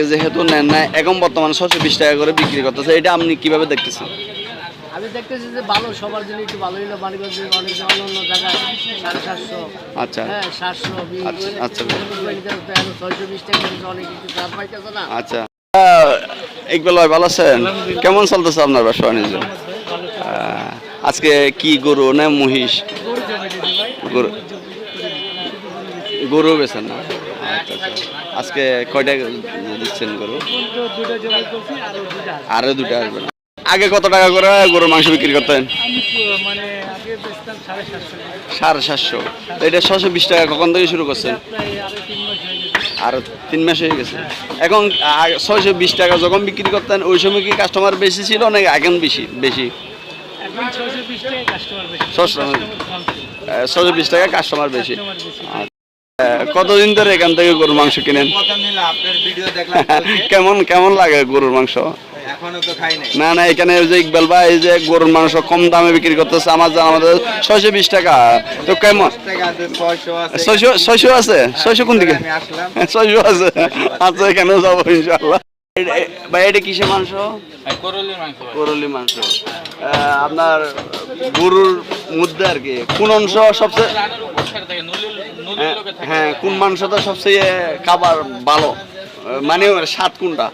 যেহেতু নেন না এখন বর্তমানে ছশো বিশ টাকা করে বিক্রি করতেছে। এটা আপনি কীভাবে দেখতেছেন? আমি দেখতেছি যে ভালো সবার জন্য একটু ভালো হইল। মানিগঞ্জে অনেক অন্য অন্য জায়গায় সাড়ে সাতশো। আচ্ছা। হ্যাঁ সাতশো আচ্ছা, আচ্ছা। ছয়শো বিশ টাকা অনেক একটু দাম পাইতেছে না। আচ্ছা। ইকবাল ভাই ভালো আছেন? কেমন চলতেছে আপনার ব্যবসা বাণিজ্য? আজকে কি গরু না মহিষ? গরু গরু বেছেন না? আচ্ছা আচ্ছা। আজকে কয়টা দিচ্ছেন গরু? আর দুটা আসবে আগে কত টাকা করে গরুর মাংস বিক্রি করতেন? সাড়ে সাতশো। এটা ছশো বিশ টাকা। কখন থেকে শুরু করছেন? আরও তিন মাস হয়ে গেছে। এখন ছয়শো বিশ টাকা যখন বিক্রি করতেন ওই সময় কি কাস্টমার বেশি ছিল নাকি এখন বেশি বেশি? ছশো বিশ টাকা কাস্টমার বেশি। কতদিন ধরে এখান থেকে গরুর মাংস কিনেন। কেমন কেমন লাগে গরুর মাংস? না না এখানে ওই যে ইকবাল ভাই যে গরুর মাংস কম দামে বিক্রি করতেছে আমার যা আমাদের ছয়শো বিশ টাকা। তো কেমন? ছয়শো আছে ছয়শো আছে? ছয়শো কোন দিকে? ছয়শো আছে। আচ্ছা এখানে যাব ইনশাল্লাহ। ভাই এটা কিসের মাংস? করলি মাংস আপনার গরুর মধ্যে আর কি কোন অংশ সবচেয়ে হ্যাঁ, হ্যাঁ কোন মাংসটা সবচেয়ে খাবার ভালো? মানে স্বাদ কোনটা?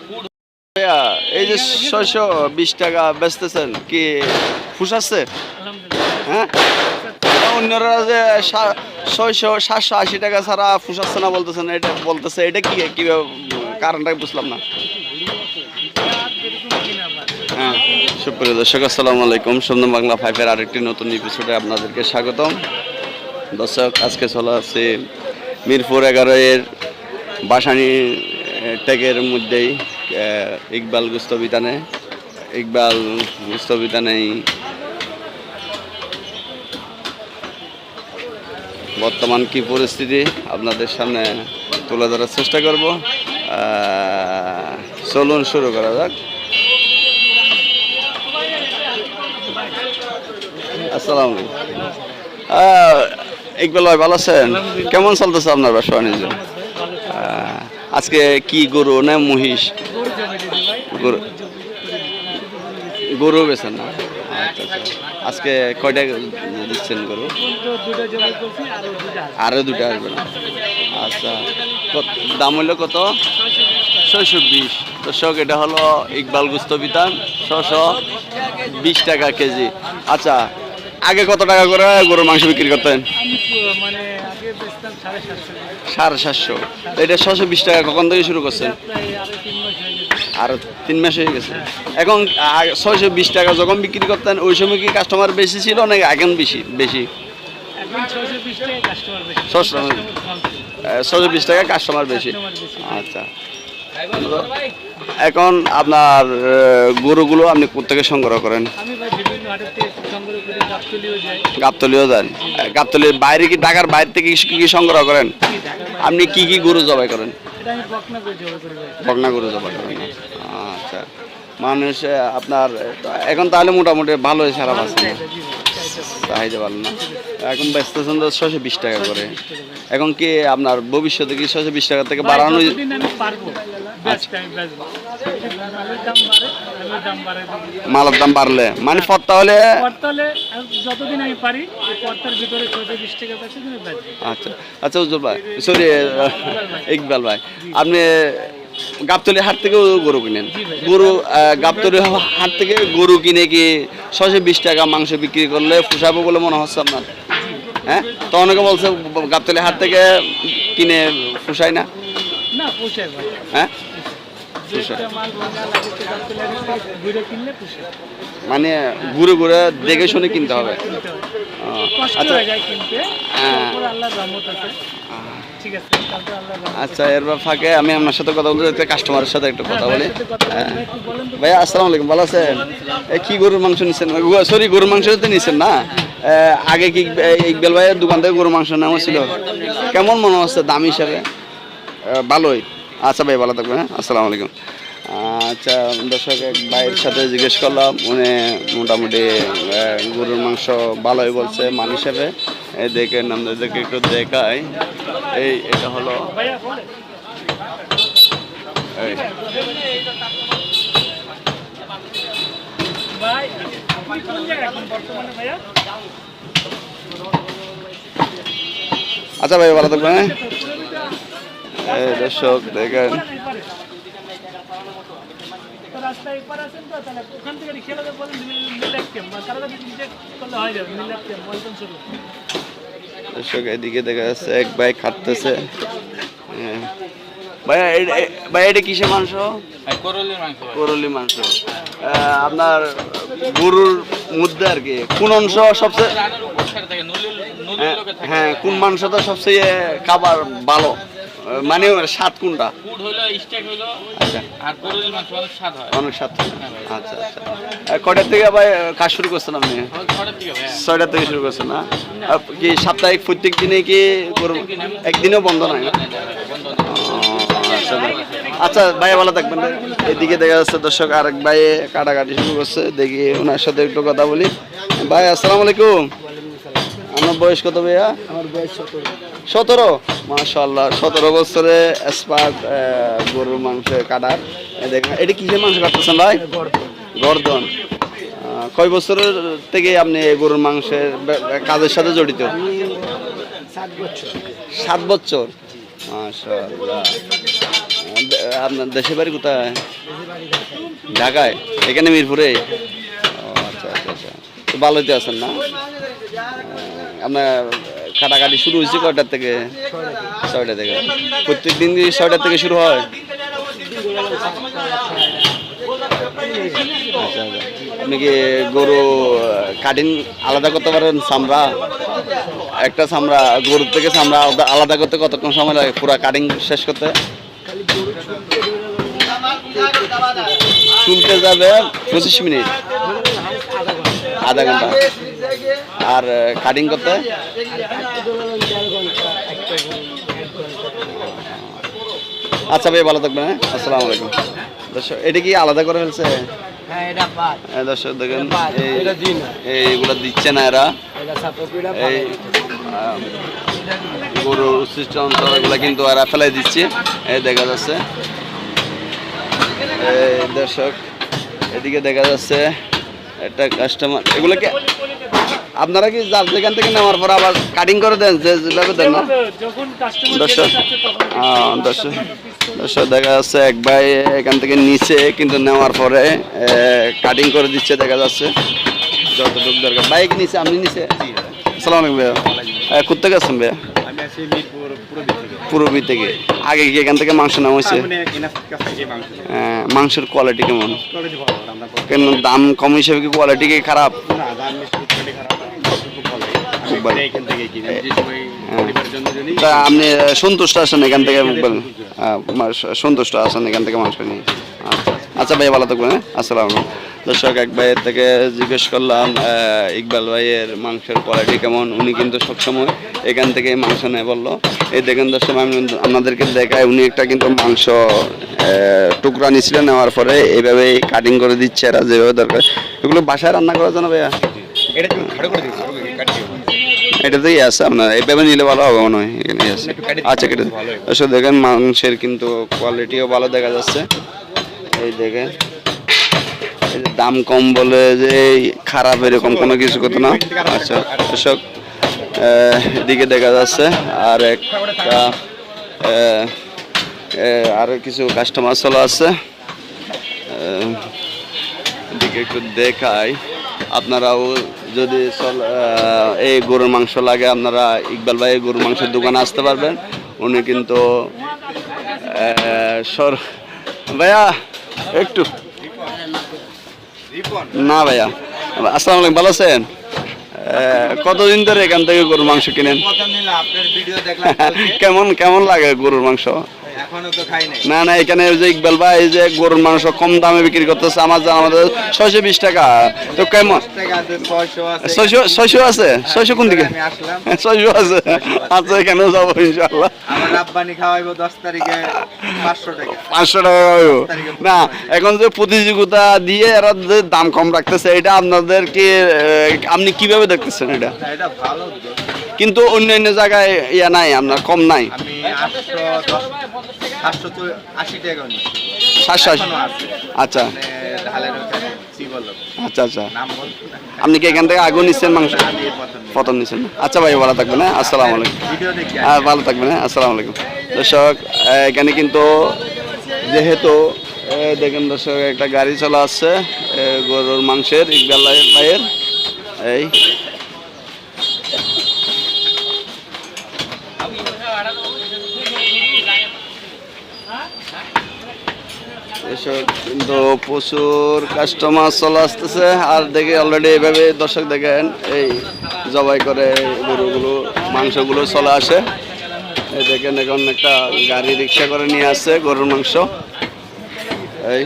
এই যে ছয়শো বিশ টাকা বেচতেছেন কি ফুসাচ্ছে হ্যাঁ? অন্যরা যে ছয়শো সাতশো আশি টাকা ছাড়া ফুসাচ্ছে না বলতেছেন এটা বলতেছে এটা কি কীভাবে কারণটা বুঝলাম না। সুপ্রিয় দর্শক, আসসালামু আলাইকুম। সুন্দর বাংলা ফাইভের আরেকটি নতুন এপিসোডে আপনাদেরকে স্বাগতম। দর্শক, আজকে চলে আসছে মিরপুর এগারো এর বাসানি ট্যাগের মধ্যেই ইকবাল গুস্তবিতানে ইকবাল গুস্তবিতানেই বর্তমান কি পরিস্থিতি, আপনাদের সামনে তুলে ধরার চেষ্টা করব। চলুন শুরু করা যাক। আসসালামু ইকবাল ভাই, ভালো আছেন? কেমন চলতেছে আপনার ব্যবসা বাণিজ্য? আজকে কি গরু না মহিষ? গরু গরু বেছেন না? আচ্ছা আচ্ছা। আজকে কয়টা দিচ্ছেন গরু? দুটো জমি করছি আর দুটা আসবে না। আচ্ছা দাম হইল কত? ছয়শো বিশ। দর্শক, এটা হলো ইকবাল গুস্ত বিতান, ছশো বিশ টাকা কেজি। আচ্ছা আগে কত টাকা করে গরুর মাংস বিক্রি করতেন? মানে সাড়ে সাতশো। এটা ছশো বিশ টাকা। কখন থেকে শুরু করছেন? আরও তিন মাস হয়ে গেছে। হয়ে এখন ছয়শো বিশ টাকা যখন বিক্রি করতেন ওই সময় কি কাস্টমার বেশি ছিল নাকি এখন বেশি বেশি? ছশো বিশ টাকা কাস্টমার বেশি। আচ্ছা। এখন আপনার গরুগুলো আপনি কোথেকে সংগ্রহ করেন? গাবতলিও যান। গাবতলির বাইরে কি ঢাকার বাইরে থেকে কি কি সংগ্রহ করেন? আপনি কি কি গরু জবাই করেন? বকনা গরু জবাই করেন আচ্ছা। মানুষ আপনার এখন তাহলে মোটামুটি ভালোই সারা আছে চাহিদা ভালো না? এখন বেচতেছেন তো ছশো বিশ টাকা করে। এখন কি আপনার ভবিষ্যতে কি ছশো বিশ টাকা থেকে বাড়ানো বেচবো। মালের দাম বাড়লে? মানে তাহলে পর্তালে যতদিন আমি পারি ভিতরে আচ্ছা। আচ্ছা উজ্জ্বল ভাই সরি ইকবাল ভাই। আপনি গাবতলি হাট থেকেও গরু কিনেন? গরু গাবতলি হাট থেকে গরু কিনে কি ছশো বিশ টাকা মাংস বিক্রি করলে পোষাবো বলে মনে হচ্ছে আপনার? হ্যাঁ? তো অনেকে বলছে গাবতলি হাট থেকে কিনে পোষায় না? হ্যাঁ? মানে ঘুরে ঘুরে দেখে শুনে কিনতে হবে। আচ্ছা। আচ্ছা এর ফাঁকে আমি আপনার সাথে কথা বলতে একটা কাস্টমারের সাথে একটু কথা বলি। বলেন তো? ভাইয়া আসসালামু আলাইকুম ভালো আছেন? কি গরুর মাংস নিচ্ছেন সরি গরুর মাংস তো নিচ্ছেন না? আগে কি ইকবাল ভাইয়ের দোকান থেকে গরুর মাংস নেওয়া ছিল কেমন মনে হচ্ছে দাম হিসাবে? ভালোই। আচ্ছা ভাই ভালো থাকবেন হ্যাঁ আসসালামু আলাইকুম। আচ্ছা দর্শক এক ভাইয়ের সাথে জিজ্ঞেস করলাম উনি মোটামুটি গরুর মাংস ভালোই বলছে মান হিসাবে। দেখেন আমাদেরকে একটু দেখাই। এই, এটা হলো। আচ্ছা ভাই, ভালো থাকবেন হ্যাঁ? দর্শক, দেখেন রাস্তায় ওখান থেকে তারা যাবে দর্শক এদিকে দেখা যাচ্ছে এক ভাই খাটতেছে। হ্যাঁ। ভাইয়া ভাইয়া এটা কিসের মাংস? করলি মাংস আপনার গরুর মধ্যে আর কি কোন অংশ সবচেয়ে হ্যাঁ, হ্যাঁ কোন মাংসটা সবচেয়ে খাবার ভালো? মানে স্বাদ কোনটা? আচ্ছা অনেক স্বাদ আচ্ছা আচ্ছা। কটার থেকে ভাই কাজ শুরু করছেন আপনি? ছয়টার থেকে শুরু করছেন না? কি সাপ্তাহিক প্রত্যেক দিনে কি একদিনও বন্ধ নাই? আচ্ছা, আচ্ছা ভাই ভালো থাকবেন এদিকে দেখা যাচ্ছে দর্শক আরেক ভাই কাটাকাটি শুরু করছে। দেখি ওনার সাথে একটু কথা বলি। ভাই আসসালামু আলাইকুম। আমার বয়স কত ভাইয়া? আমার বয়স সতেরো। সতেরো? মাশাল্লাহ সতেরো বছরে এক্সপার্ট গরুর মাংস কাটার। দেখেন এটা কিসের মাংস কাটতেছেন ভাই? গর্দন। কয় বছরের থেকে আপনি গরুর মাংসের কাজের সাথে জড়িত? সাত বছর। আপনার দেশের বাড়ি কোথায়? ঢাকায়? এখানে মিরপুরে? আচ্ছা আচ্ছা আচ্ছা। তো ভালোই আছেন না? আপনার কাটাকাটি শুরু হয়েছে কয়টার থেকে? ছয়টা থেকে। প্রত্যেক দিন ছয়টার থেকে শুরু হয়? আপনি কি গরু কাটিং আলাদা করতে পারেন, চামড়া? একটা চামড়া, গরুর থেকে চামড়া আলাদা করতে কতক্ষণ সময় লাগে পুরো কাটিং শেষ করতে? চুলতে যাবে পঁচিশ মিনিট। আধা ঘণ্টা। আর কাটিং করতে আর কাটতে ধরে দেড় ঘণ্টা একটা গরু এক ঘণ্টা আচ্ছা ভাই ভালো থাকবেন হ্যাঁ? আসসালামু আলাইকুম। দর্শক এটা কি আলাদা করে ফেলছে? হ্যাঁ এটা পাট এই দর্শক দেখেন এই এটা দিন। এইগুলো দিচ্ছে না এরা। এই গরুর উচ্ছিষ্ট অঞ্চল এগুলো কিন্তু এরা ফেলাই দিচ্ছে। এই দেখা যাচ্ছে। এই দর্শক এদিকে দেখা যাচ্ছে একটা কাস্টমার এগুলো কি আপনারা কি যার যেখান থেকে নেওয়ার পর আবার কাটিং করে দেন যে যেভাবে দেন না? দর্শক দর্শক। দেখা যাচ্ছে এক ভাই এখান থেকে নিচে কিন্তু নেওয়ার পরে কাটিং করে দিচ্ছে দেখা যাচ্ছে। যতটুকু দরকার। বাইক নিচে? আপনি নিচে? আসসালামু আলাইকুম ভাইয়া। আহ, কোথেকে আসছেন ভাইয়া? থেকে। পূর্বী থেকে। আগে কি এখান থেকে মাংস নেওয়া হয়েছে? থেকে মাংসের কোয়ালিটি কেমন? কেন দাম কম হিসেবে কি কোয়ালিটি কি খারাপ। তা আপনি সন্তুষ্ট আছেন এখান থেকে বলেন সন্তুষ্ট আছেন এখান থেকে মাংস নিয়ে। আচ্ছা। আচ্ছা ভাই ভালো থাকবেন হ্যাঁ? আসসালামু দর্শক এক ভাইয়ের থেকে জিজ্ঞেস করলাম ইকবাল ভাইয়ের মাংসের কোয়ালিটি কেমন? উনি কিন্তু সবসময় এখান থেকে মাংস নেয় বলল। এই দেখেন দর্শক আমি আপনাদেরকে দেখায় উনি একটা কিন্তু মাংস টুকরা নিয়েছিলেন নেওয়ার পরে এইভাবে কাটিং করে দিচ্ছে এরা যেভাবে দরকার। এগুলো বাসায় রান্না করার জন্য ভাইয়া? এটা এটাতেই আছে আপনার এইভাবে নিলে ভালো হবে মনে হয়। এখানে আছে আচ্ছা কেটে আসলে দেখেন মাংসের কিন্তু কোয়ালিটিও ভালো দেখা যাচ্ছে। এই দেখেন দাম কম বলে যে খারাপ এরকম কোনো কিছু কথা না। আচ্ছা দর্শক এদিকে দেখা যাচ্ছে আর একটা আহ, আহ, আরও কিছু কাস্টমার চলে আছে এদিকে একটু দেখাই আপনারাও যদি এই গরুর মাংস লাগে আপনারা ইকবাল ভাই গরুর মাংসের দোকানে আসতে পারবেন। উনি কিন্তু সর ভাইয়া একটু। না ভাইয়া। আসসালামু আলাইকুম ভালো আছেন? কতদিন ধরে এখান থেকে গরুর মাংস কিনেন। কেমন কেমন লাগে গরুর মাংস? না না এখানে ওই যে ইকবাল ভাই যে গরুর মাংস কম দামে বিক্রি করতেছে আমার জানা আমাদের ছয়শো বিশ টাকা। তো কেমন? ছয়শো ছয়শো আছে? ছয়শো কোন দিকে? ছয়শো আছে। আচ্ছা এখানেও যাব ইনশাল্লাহ পাঁচশো টাকা। না এখন যে প্রতিযোগিতা দিয়ে এরা যে দাম কম রাখতেছে এটা আপনাদের কি আপনি কীভাবে দেখতেছেন এটা? এটা ভালো কিন্তু অন্যান্য জায়গায় ইয়া নাই আপনার কম নাই। সাতশো আশি আচ্ছা। মানে আচ্ছা আচ্ছা। না। আপনি কি এখান থেকে আগুন নিচ্ছেন মাংস? প্রথম নিচ্ছেন। আচ্ছা ভাই ভালো থাকবেন হ্যাঁ? আসসালামু আলাইকুম। ভিডিও হ্যাঁ ভালো থাকবেন হ্যাঁ? আসসালামু আলাইকুম। দর্শক এখানে কিন্তু যেহেতু দেখেন দর্শক একটা গাড়ি চলা আসছে গরুর মাংসের ইকবাল ভাইয়ের। এই কিন্তু প্রচুর কাস্টমার চলে আসতেছে। আর দেখে অলরেডি এইভাবে দর্শক দেখেন, এই জবাই করে গরুগুলো, মাংসগুলো চলে আসে। এই দেখেন এখন একটা গাড়ি রিক্সা করে নিয়ে আসছে গরুর মাংস। এই।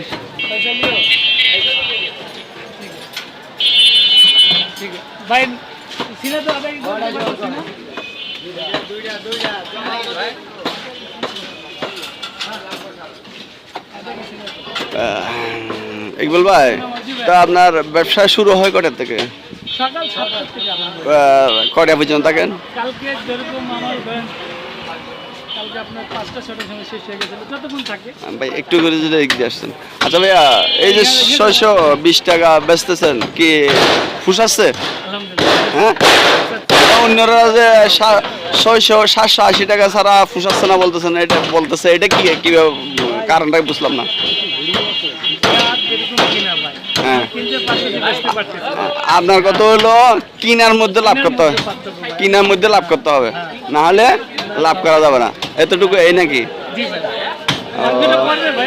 ভাই সিনা তো আদায় করতে না আহ, ইকবাল ভাই তা আপনার ব্যবসা শুরু হয় কটার থেকে? কটা পর্যন্ত থাকেন? কালকে যেরকম আমার ভাই একটু করে যদি এগিয়ে আসছেন আচ্ছা ভাইয়া এই যে ছয়শো বিশ টাকা বেচতেছেন কি ফুসাচ্ছে হ্যাঁ? অন্যরা যে সা- ছয়শো সাতশো আশি টাকা ছাড়া ফুসাচ্ছে না বলতেছেন এটা বলতেছে এটা কি কীভাবে কারণটা বুঝলাম না। হ্যাঁ। আপনার কথা হলো, কিনার মধ্যে লাভ করতে হবে। কিনার মধ্যে লাভ করতে হবে। না হলে লাভ করা যাবে না। এতটুকু এই নাকি?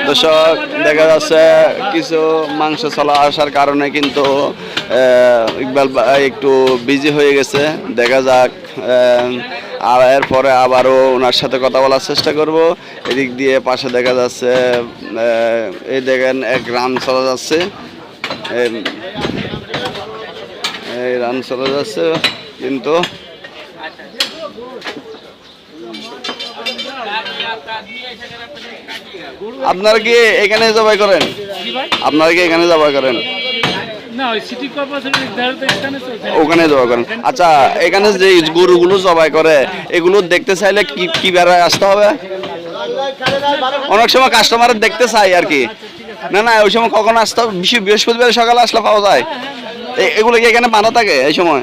দর্শক, দেখা যাচ্ছে কিছু মাংস চলা আসার কারণে কিন্তু ইকবাল একটু বিজি হয়ে গেছে। দেখা যাক আর এরপরে আবারও ওনার সাথে কথা বলার চেষ্টা করব। এদিক দিয়ে পাশে দেখা যাচ্ছে এই দেখেন, এক রান চলা যাচ্ছে। এই- রান চলে যাচ্ছে কিন্তু আপনারা কি এখানে জবাই করেন? আপনারা কি এখানে জবাই করেন? ওখানে জবাই করেন। আচ্ছা এখানে যে গরুগুলো জবাই করে এগুলো দেখতে চাইলে কি কি বেড়ায় আসতে হবে? অনেক সময় কাস্টমার দেখতে চাই আর কি। না না ওই সময় কখন আসতে হবে? বৃহস্পতিবার সকালে আসলে পাওয়া যায়। এ- এগুলো কি এখানে বাঁধা থাকে এই সময়?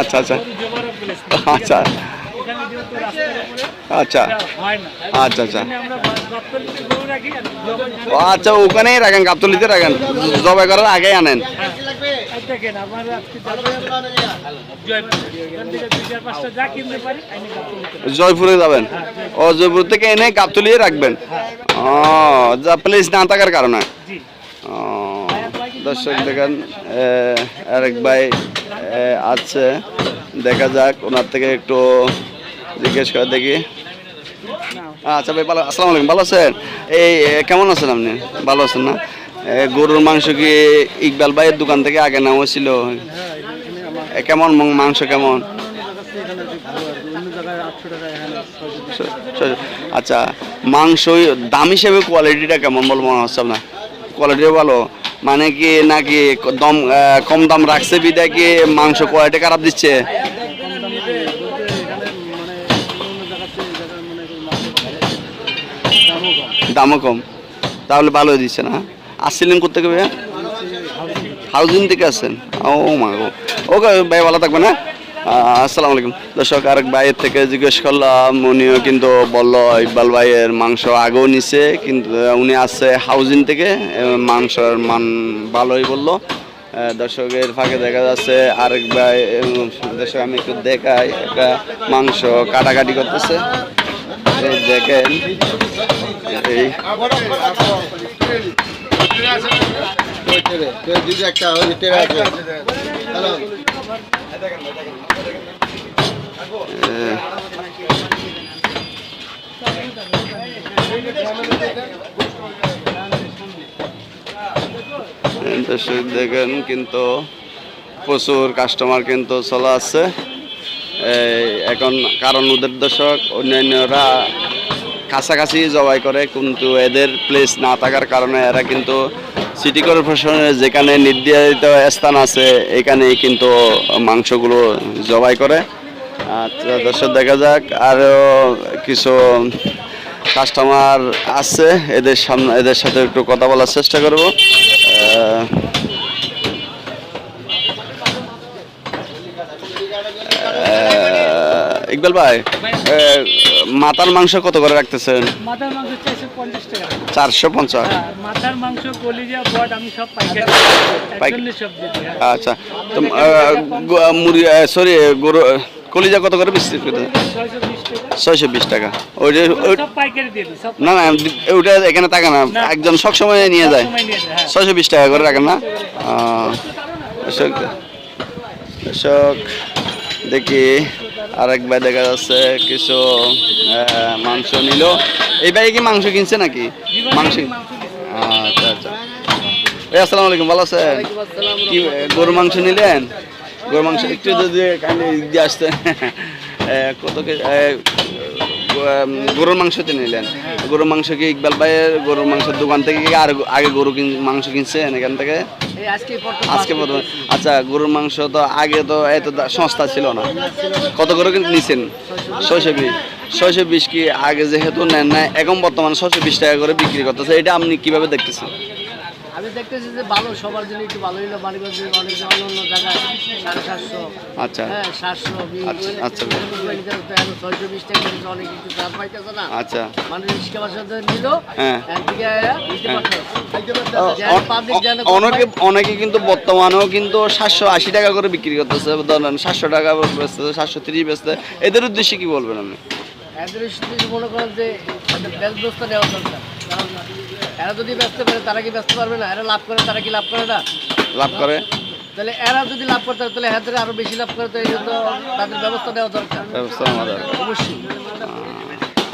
আচ্ছা আচ্ছা। আচ্ছা। আচ্ছা। আচ্ছা আচ্ছা। আচ্ছা ওখানেই রাখেন গাবতলিতে রাখেন। জবাই করার আগেই আনেন। জয়পুর যাবেন? ও জয়পুর থেকে এনে গাবতলিয়ে রাখবেন? ও যা প্লেস না থাকার কারণে। ও, দর্শক দেখেন আরেক ভাই আছে। দেখা যাক ওনার থেকে একটু জিজ্ঞেস করে দেখি। আচ্ছা ভাই, ভালো আসসালামু আলাইকুম, ভালো আছেন? এই কেমন আছেন আপনি? ভালো আছেন না? গরুর মাংস কি ইকবাল ভাইয়ের দোকান থেকে আগে নেওয়া ছিল কেমন মাংস কেমন? আচ্ছা মাংস দাম হিসেবে কোয়ালিটিটা কেমন বল মনে হচ্ছে আপনার? কোয়ালিটিও ভালো। মানে কি নাকি দম কম দাম রাখছে বিদায় কি মাংস কোয়ালিটি খারাপ দিচ্ছে? দামও কম। তাহলে ভালো দিচ্ছে না আসছিলেন কোথেকে ভাইয়া? হাউজিং থেকে আসছেন। ও মা গো। ওকে, ভাই, ভালো থাকবেন হ্যাঁ? আসসালামু আলাইকুম। দর্শক, আরেক ভাইয়ের থেকে জিজ্ঞেস করলাম, উনিও কিন্তু বলল, ইকবাল ভাইয়ের মাংস আগেও নিছে, কিন্তু উনি আসছে হাউজিং থেকে মাংসের মান ভালোই বলল। দর্শকের ফাঁকে দেখা যাচ্ছে, আরেক ভাই দর্শক, আমি একটু দেখাই, একটা মাংস কাটাকাটি করতেছে। দেখেন। দেখেন কিন্তু প্রচুর কাস্টমার কিন্তু চলে এই এখন কারণ ওদের দর্শক অন্যান্যরা কাছাকাছি জবাই করে, কিন্তু এদের প্লেস না থাকার কারণে এরা কিন্তু সিটি কর্পোরেশনের যেখানে নির্ধারিত স্থান আছে, এখানেই কিন্তু মাংসগুলো জবাই করে। আচ্ছা দর্শক, দেখা যাক আরও কিছু কাস্টমার আছে, এদের সামনে এদের সাথে একটু কথা বলার চেষ্টা করব। ইকবাল ভাই মাথার মাংস কত করে রাখতেছেন? মাথার মাংস চারশো পঞ্চাশ টাকা। চারশো পঞ্চাশ? হ্যাঁ, মাথার মাংস কলিজা বট আমি সব পাইকারি পাইক- একজনের সব দিতে হ্যাঁ। আচ্ছা তো মুরগি সরি গরু কলিজা কত করে বিক্রি করতে ছয়শো বিশ টাকা। ছয়শো বিশ টাকা। ওই যে সব পাইকারি দিয়ে দিই না না ওটা এখানে টাকা না। একজন সবসময় নিয়ে যায়। সময় নিয়ে যায় হ্যাঁ। ছয়শো বিশ টাকা করে রাখেন না? দেখি। আরেক ভাই দেখা যাচ্ছে কিছু মাংস নিল। এই ভাই কি মাংস কিনছে নাকি? মাংস। আচ্ছা আচ্ছা। ভাই আসসালাম আলাইকুম ভালো আছেন? কি গরু মাংস নিলেন? গরু মাংস একটু যদি কাইন্ডলি কত কে- এ, গ- উম, গরুর মাংসতে নিলেন। গরুর মাংস কি ইকবাল ভাইয়ের গরুর মাংসের দোকান থেকে কি আর আগে গরু মাংস কিনছেন এখান থেকে? আজকে প্রথম আচ্ছা গরুর মাংস তো আগে তো এত সস্তা ছিল না। কত করে কিন্তু নিছেন? ছয়শো বিশ। ছয়শো বিশ কি আগে যেহেতু নেন না এখন বর্তমানে ছয়শো বিশ টাকা করে বিক্রি করতেছে। এটা আপনি কীভাবে দেখতেছেন? আমি দেখতেছি যে ভালো সবার জন্য একটু ভালো। হইল মানিকগঞ্জে অনেক অন্য অন্য জায়গায় সাড়ে সাতশো। আচ্ছা। হ্যাঁ সাতশো বিশ। আচ্ছা, আচ্ছা। ছয়শো বিশ টাকা অনেক কিছু দাম পাইতেছে না। আচ্ছা। মানুষ রিক্সা বাসার নিল হ্যাঁ। যেন অনেকে অনেকে কিন্তু বর্তমানেও কিন্তু সাতশো আশি টাকা করে বিক্রি করতেছে। ধরেন সাতশো টাকা বেচতেছে সাতশো তিরিশ বেচতে। এদের উদ্দেশ্যে কি বলবেন আপনি? এদের যদি মনে করেন যে একটা ব্যবস্থা নেওয়া দরকার। কারণ এরা যদি ব্যস্ত পারে তারা কি ব্যস্ত পারবে না? এরা লাভ করে তারা কি লাভ করে না? লাভ করে। তাহলে এরা যদি লাভ করতে পারে তাহলে এদের আরও বেশি লাভ করে তো এই জন্য তাদের ব্যবস্থা নেওয়া দরকার। ব্যবস্থা অবশ্যই।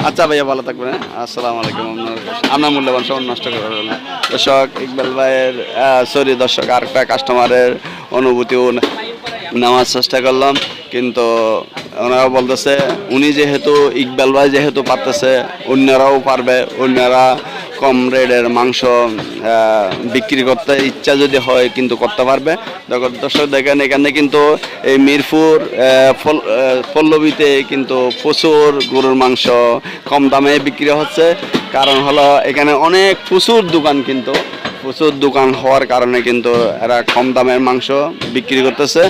আচ্ছা ভাইয়া ভালো থাকবেন হ্যাঁ? আসসালামু আলাইকুম। আপনার মূল্যবান সময় নষ্ট করে ফেলবেন না। দর্শক ইকবাল ভাইয়ের সরি দর্শক আরেকটা কাস্টমারের অনুভূতিও নেওয়ার চেষ্টা করলাম কিন্তু ওনারা বলতেছে উনি যেহেতু ইকবাল ভাই যেহেতু পারতেছে অন্যরাও পারবে অন্যরা কম রেটের মাংস বিক্রি করতে ইচ্ছা যদি হয় কিন্তু করতে পারবে। দর্শক দেখেন, এখানে কিন্তু এই মিরপুর পল্লবীতে কিন্তু প্রচুর গরুর মাংস কম দামে বিক্রি হচ্ছে। কারণ হলো, এখানে অনেক প্রচুর দোকান কিন্তু, প্রচুর দোকান হওয়ার কারণে কিন্তু এরা কম দামের মাংস বিক্রি করতেছে।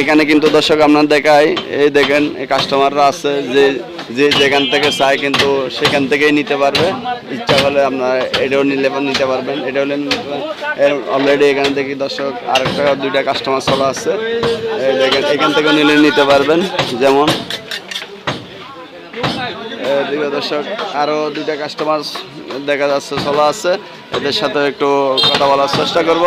এখানে কিন্তু দর্শক আপনার দেখায় এই দেখেন, এই কাস্টমাররা আছে যে যে যেখান থেকে চায় কিন্তু সেখান থেকেই নিতে পারবে। ইচ্ছা হলে আপনার এটাও নিলে নিতে পারবেন। এটা হলে অলরেডি এখান থেকে দর্শক আরেকটা দুইটা কাস্টমার চলা আছে এখান থেকে নিলে নিতে পারবেন। যেমন দর্শক আরও দুইটা কাস্টমার দেখা যাচ্ছে, চলা আছে এদের সাথে একটু কথা বলার চেষ্টা করব।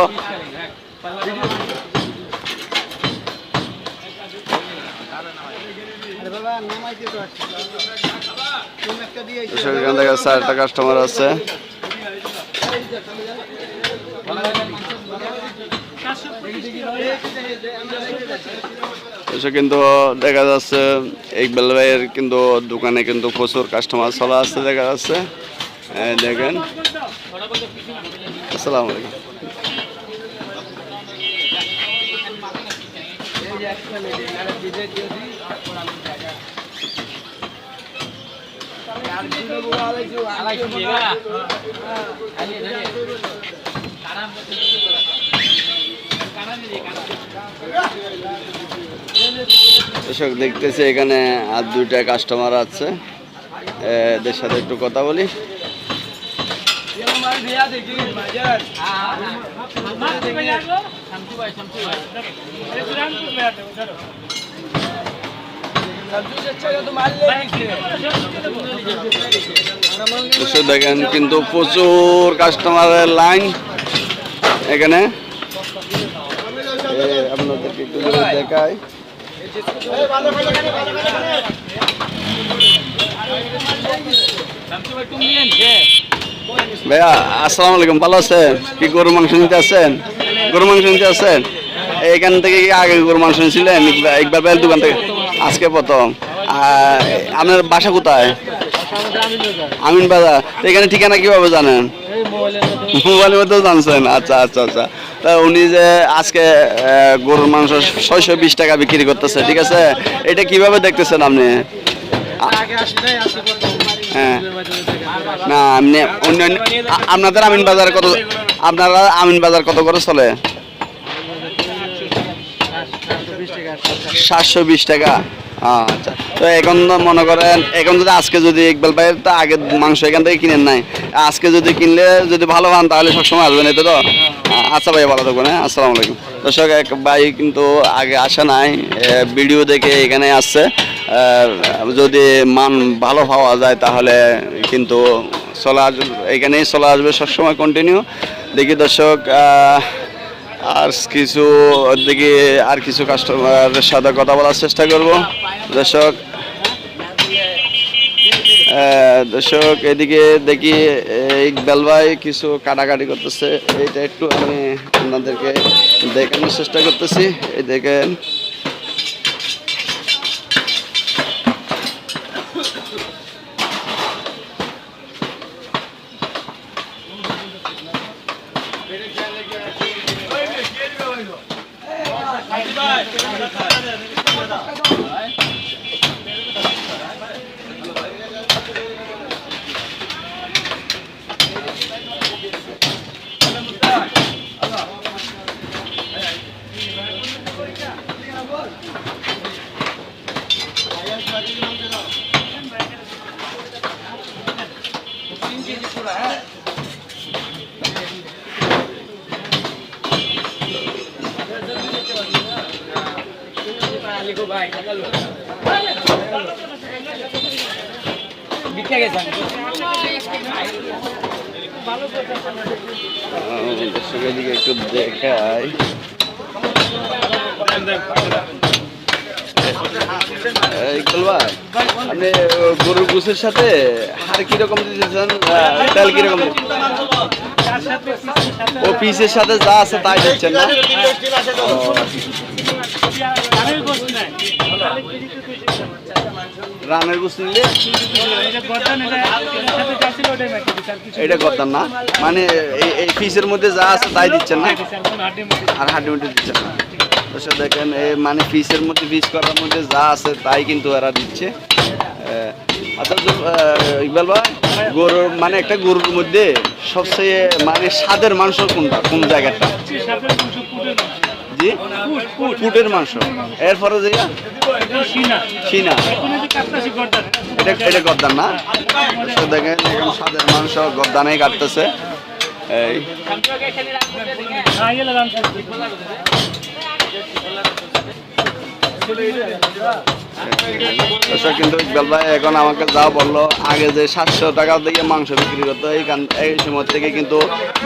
এখান থেকে চারটা কাস্টমার আছে। কিন্তু দেখা যাচ্ছে, ইকবাল ভাইয়ের কিন্তু দোকানে কিন্তু প্রচুর কাস্টমার চলা আছে, দেখা যাচ্ছে। দেখেন। আসসালামু আলাইকুম। দর্শক দেখতেছি এখানে আর দুইটা কাস্টমার আছে। এদের সাথে একটু কথা বলি। দর্শক দেখেন কিন্তু প্রচুর কাস্টমারের লাইন এখানে। আপনাদেরকে একটু দেখায় ভাইয়া, আসসালামু আলাইকুম, ভালো আছেন? কি গরু মাংস নিতে আছেন গরু মাংস নিতে আছেন এইখান থেকে আগে গরু মাংস নিয়েছিলেন? একবার দোকান থেকে আজকে প্রথম। আপনার বাসা কোথায়? আমিন বাজার এখানে ঠিকানা কীভাবে জানেন? মোবাইলের মধ্যেও জানছেন। আচ্ছা আচ্ছা আচ্ছা। তা উনি যে আজকে গরুর মাংস ছয়শো বিশ টাকা বিক্রি করতেছে, ঠিক আছে? এটা কীভাবে দেখতেছেন আপনি? হ্যাঁ। না আপনাদের আমিন বাজার কত আপনারা আমিন বাজার কত করে চলে? সাতশো বিশ টাকা। আচ্ছা। তো এখন তো মনে করেন, এখন যদি আজকে যদি ইকবাল ভাই তো আগে মাংস এখান থেকে কিনেন নাই, আজকে যদি কিনলে যদি ভালো পান, তাহলে সবসময় আসবেন এতে তো? আচ্ছা ভাই, ভালো থাকবেন হ্যাঁ আসসালামু আলাইকুম। দর্শক, এক ভাই কিন্তু আগে আসে নাই ভিডিও দেখে এখানে আসছে। যদি মান ভালো পাওয়া যায়, তাহলে কিন্তু চলে আসবে এখানেই চলে আসবে সবসময় কন্টিনিউ দেখি দর্শক আর কিছু দিকে আর কিছু কাস্টমারের সাথে কথা বলার চেষ্টা করব। দর্শক দর্শক, এদিকে দেখি, এই ভাই কিছু কাটাকাটি করতেছে। এইটা একটু আমি আপনাদেরকে দেখানোর চেষ্টা করতেছি। এই দেখেন একটু দেখাই এই আপনি গরুর গুছের সাথে হার কীরকম দিতেছেন তেল কীরকম ও পিসের সাথে যা আছে তাই দিচ্ছেন না ধানের গোস্ত নাই। তাহলে কেজিতে বেশি দাম। রানের গুছ নিলে? এটা করতাম না। মানে এই পিসের মধ্যে যা আছে তাই দিচ্ছেন না? আর হাড্ডি মুড্ডি দিচ্ছেন না। দেখেন মানে পিসের মধ্যে পিস করার মধ্যে যা আছে তাই কিন্তু এরা দিচ্ছে। আহ, আচ্ছা ইকবাল ভাই গরুর মানে একটা গরুর মধ্যে সবচেয়ে মানে স্বাদের মাংস কোনটা? কোন জায়গাটা। জি? ফুটের মাংস। এরপরে যে সিনা। এটা এটা গদ্দান না? দেখেন এখন সাদের মাংস গদ্দানেই কাটতেছে। এই খাইয়ে লাগান করছি। দর্শক কিন্তু ইকবাল ভাই, এখন আমাকে যা বলল, আগে যে সাতশো টাকা দিয়ে মাংস বিক্রি করতো, এই এই সময় থেকে কিন্তু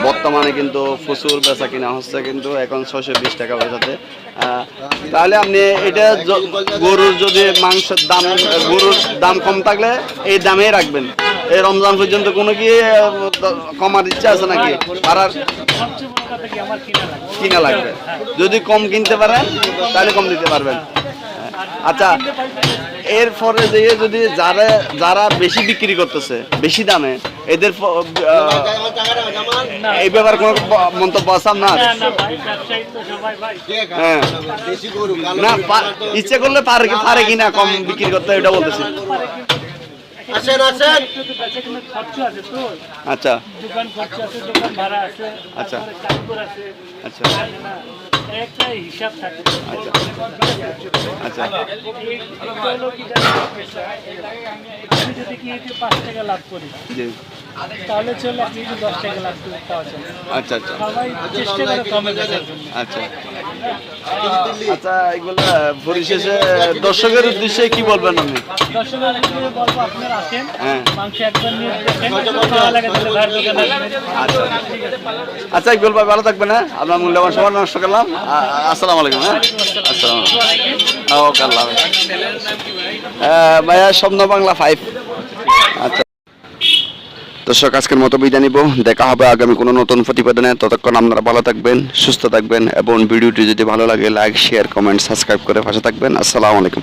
বর্তমানে কিন্তু প্রচুর বেচা কিনা হচ্ছে কিন্তু এখন ছয়শো বিশ টাকা বেচাতে। তাহলে আপনি এটা গরুর যদি মাংসের দাম, গরুর দাম কম থাকলে এই দামেই রাখবেন। এই রমজান পর্যন্ত কোনো কি কমার ইচ্ছা আছে নাকি? পাড়ার কিনা লাগবে। যদি কম কিনতে পারেন, তাহলে কম দিতে পারবেন। আচ্ছা এরপরে যে যদি যারা যারা বেশি বিক্রি করতেছে বেশি দামে এদের এই ব্যাপারে কোনো মন্তব্য আছে আপনার? না না ভাই ব্যবসায়ী তো সবাই ভাই। হ্যাঁ। না ইচ্ছে করলে পারে কি পারে কিনা কম বিক্রি করতে এটা বলতেছি। আসেন আসেন। আচ্ছা। দোকান খরচ আছে দোকান ভাড়া আছে আচ্ছা। আচ্ছা। একটা হিসাব থাকে। আচ্ছা। কি জানেন? আমি যদি কি এতে পাঁচ টাকা লাভ করি তাহলে চল আপনি দশ টাকা লাভ আচ্ছা আচ্ছা। সবাই চেষ্টা করে কমে আচ্ছা। আচ্ছা এগুলো পরিশেষে দর্শকের উদ্দেশ্যে কি বলবেন আপনি? দর্শকের জন্য বলব আপনারা আসেন হ্যাঁ। মাংস একবার নিয়ে আসবেন। আচ্ছা। আচ্ছা ইকবাল ভাই ভালো থাকবেন হ্যাঁ? আপনার মূল্যবান সময় নষ্ট করলাম। আসসালামু আলাইকুম হ্যাঁ? আসসালাম ওকে আল্লাহ ভাইয়া স্বপ্ন বাংলা ফাইভ আচ্ছা। দর্শক, আজকের মতো বিদায় নিব। দেখা হবে আগামী কোনো নতুন প্রতিবেদনে। ততক্ষণ আপনারা ভালো থাকবেন, সুস্থ থাকবেন এবং ভিডিওটি যদি ভালো লাগে লাইক শেয়ার কমেন্ট সাবস্ক্রাইব করে পাশে থাকবেন। আসসালামু আলাইকুম।